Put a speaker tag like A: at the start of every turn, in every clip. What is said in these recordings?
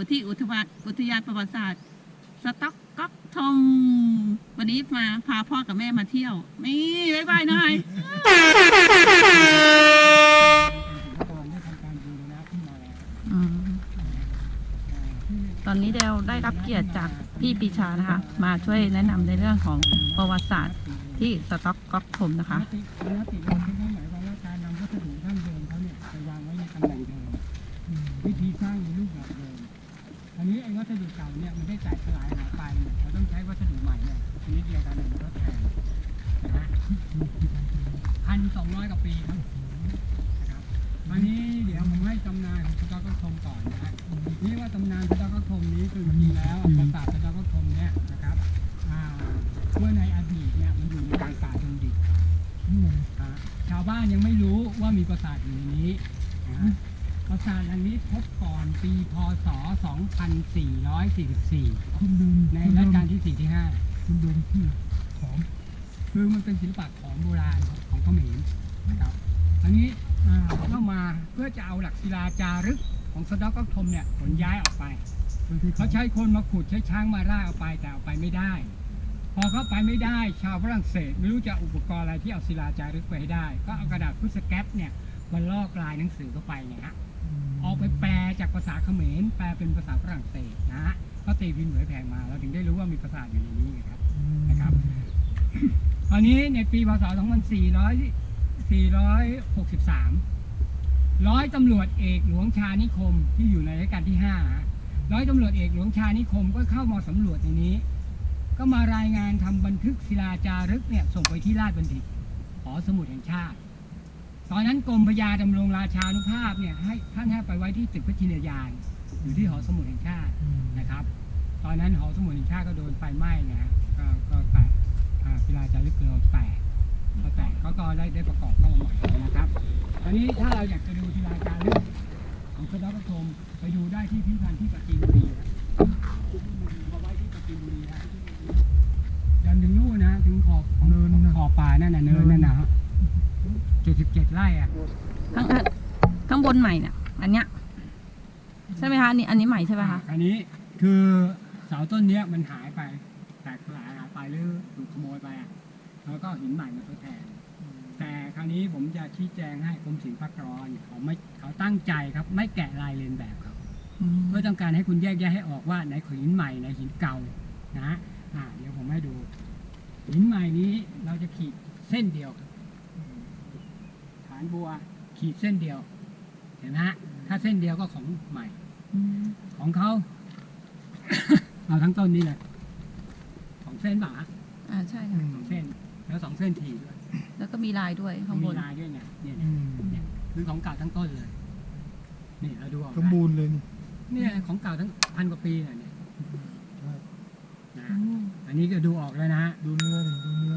A: อยู่ที่อุทยานอุทยานประวัติศาสตร์สต็อกก๊อกทงวันนี้มาพาพ่อกับแม่มาเที่ยวนี่บายบายหน่อย
B: ตอนได้ทำการบูรณะ
C: ตอนนี้เดลได้รับเกียรติจากพี่ปีชานะคะ มาช่วยแนะนำในเรื่องของประวัติศาสตร์ที่สต็อกก๊อกทมนะคะ
B: พันสองร้อยกว่าปีครับนะครับอันนี้เดี๋ยวผมให้ตำนานของสต๊อกทมก่อนนะฮะนี่ว่าตำนานสต๊อกทมนี้คือจริงๆแล้วปราสาทสต๊อกทมเนี่ยนะครับอ่าเมื่อในอดีตเนี่ยมันอยู่ในกลางป่าดงดิบอ่าชาวบ้านยังไม่รู้ว่ามีปราสาทอยู่ในนี้นะปราสาทอันนี้พบก่อนปีพศ 2444
D: คุณเดิน
B: ในรัชกาลที่ 4 ที่
D: คุณเดินที่ขอม
B: 5 คือมันเป็นศิลปะของโบราณของเขมรนะครับอันนี้อ่าเข้ามาเพื่อจะเอาหลักศิลาจารึกของสะดอกก็ทมเนี่ยขนย้ายออกไปเขาใช้คนมาขุดใช้ช้างมาล่าเอาไปแต่เอาไปไม่ได้ พอเขาไปไม่ได้ ชาวฝรั่งเศสไม่รู้จะอุปกรณ์อะไรที่เอาศิลาจารึกไปให้ได้ ก็เอากระดาษพุทธสแกปเนี่ยมาลอกลายหนังสือเข้าไปเนี่ยฮะเอาไปแปลจากภาษาเขมรแปลเป็นภาษาฝรั่งเศสนะฮะก็ตีพิมพ์เผยแพร่มาเราถึงได้รู้ว่ามีภาษาอยู่ในนี้นะครับนะครับ ตอนนี้ในปีพศ2463 ร้อยตำรวจเอกหลวงชานิคมที่อยู่ในรัชกาลที่ 5 ร้อยตำรวจเอกหลวงชานิคมก็เข้ามาสำรวจในนี้ ก็มารายงานทำบันทึกศิลาจารึกเนี่ยส่งไปที่ราชบัณฑิตหอสมุดแห่งชาติ ตอนนั้นกรมพยาดำรงราชานุภาพเนี่ยให้ท่านให้ไปไว้ที่ตึกพระจินยานอยู่ที่หอสมุดแห่งชาตินะครับ ตอนนั้นหอสมุดแห่งชาติก็โดนไฟไหม้นะฮะก็ อ่าศิลาจารึกเราแตกพอแตกก็ก็ได้ได้ประกอบเข้ามาใหม่นะครับตอนนี้ถ้าเราอยากจะดูศิลาจารึกของพระนครปฐมไปดูได้ที่พิพิธภัณฑ์ที่ปราจีนบุรีครับมาไว้ที่ปราจีนบุรีนะยันถึงนู่นนะถึงขอบของ
D: เนินนะ
B: ขอบป่านั่นน่ะเนินนั่นนะฮะจุดสิบเจ็ดไร่อะ
C: ข้างข้างบนใหม่เนี่ยอันเนี้ยใช่ไหมคะอันนี้อันนี้ใหม่ใช่ไหมคะ
B: อันนี้คือเสาต้นเนี้ยมันหายไป แล้วก็หินใหม่มาทดแทน แต่คราวนี้ผมจะชี้แจงให้กรมศิลปากรเขาไม่เขาตั้งใจครับ ไม่แกะลายเลียนแบบครับเพื่อต้องการให้คุณแยกแยะให้ออกว่าไหนหินใหม่ไหนหินเก่านะอ่าเดี๋ยวผมให้ดูหินใหม่นี้เราจะขีดเส้นเดียวครับฐานบัวขีดเส้นเดียว เห็นไหมฮะถ้าเส้นเดียวก็ของใหม่ของเขาเอาทั้งต้นนี้เลยสองเส้นเปล่าฮะ
C: อ่าใช่ค่ะ
B: สองเส้น แล้วสองเส้นทีด้วย
C: แล้วก็มีลายด้วยข้างบ
B: มี
C: น
B: ลายด้วยเนี่ยเนี่ย
D: อื
B: เนี่ย
D: ม
B: เนี่ยคือของเก่าทั้งต้นเลย นี่เราดูออก
D: สม
B: นะ
D: บูรณ์เลยนี่
B: เนี่ยของเก่าทั้งพันกว่าปีเนี่ยเนี่ย
D: ใช่
B: นะอันนี้ก็ดูออกแล้วนะฮะ
D: ดูเนื้อนี่ดูเนื้อ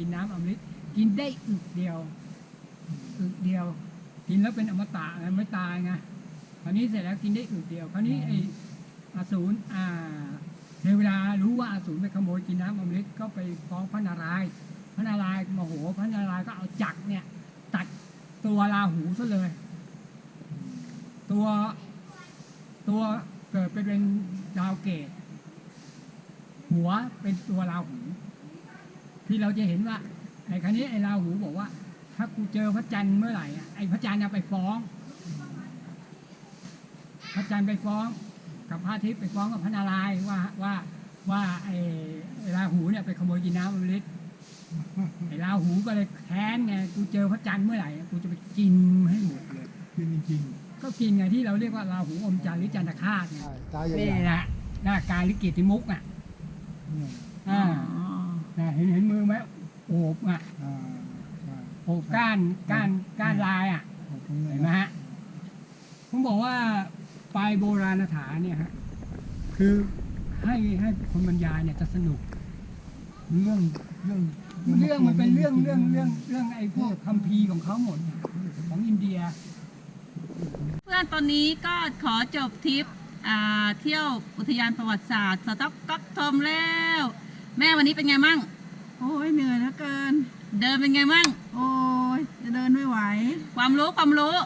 B: กินน้ำอมฤตกินได้อึกเดียวอึกเดียว กินแล้วเป็นอมตะไงไม่ตายไงคราวนี้เสร็จแล้วกินได้อึกเดียวคราวนี้ไอ้อสูรอ่าเทวดารู้ว่าอสูรไปขโมยกินน้ำอมฤตก็ไปฟ้องพระนารายณ์พระนารายณ์โมโหพระนารายณ์ก็เอาจักรเนี่ย ตัดตัวราหูซะเลย ตัวตัวเกิดเป็นเป็นดาวเกตหัวเป็นตัวราหู ที่เราจะเห็นว่าไอ้ครั้นี้ไอ้ราหูบอกว่า ถ้ากูเจอพระจันทร์เมื่อไหร่อะไอ้พระจันทร์น่ะไปฟ้อง พระจันทร์ไปฟ้อง กับพระอาทิตย์ไปฟ้องกับพระนารายณ์ว่าว่าว่าไอ้ไอ้ราหูเนี่ยไปขโมยกินน้ำอมฤตไอ้ราหูก็เลยแค้นไงกูเจอพระจันทร์เมื่อไหร่กูจะไปกินให้หมดเลย
D: กินจริง
B: ก็กินไงที่เราเรียกว่าราหูอมจันทร์หรือจันทคาต
D: ๆ
B: เนี่ย
D: ใช่ตาใหญ่
B: นี่
D: ๆ
B: แหละหน้ากายหรือเกียรติมุกอะ
D: เนี่ย
B: อ่า
C: อ๋อ
B: น่ะเห็นเห็นมือไหมโอ บอะ
D: อ่าใช่
B: โอบก้านก้านก้านลายอะ
D: ขอบคุณเลย
B: เห็นไหมฮะ ผมบอกว่าปลายโบราณสถานเนี่ยฮะ คือให้ให้คนบรรยายเนี่ยจะสนุก
D: เรื่องเรื่อง
B: เรื่องมันเป็นเรื่องเรื่องเรื่องเรื่องไอ้พวกคัมภีร์ของเขาหมดเนี่ยของอินเดีย
A: เพื่อนตอนนี้ก็ขอจบทริปอ่าเที่ยวอุทยานประวัติศาสตร์สต๊อกก๊อกทมแล้ว แม่วันนี้เป็นไงมั่ง
C: โอ้ยเหนื่อยเหลือเกิน
A: เดินเป็นไงมั่ง
C: โอ้ยจะเดินไม่ไหว
A: ความรู้ความรู้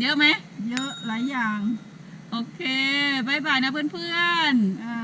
A: เยอะไหม
C: เยอะหลายอย่าง
A: โอเคบายบายนะเพื่อนๆ
C: อ่า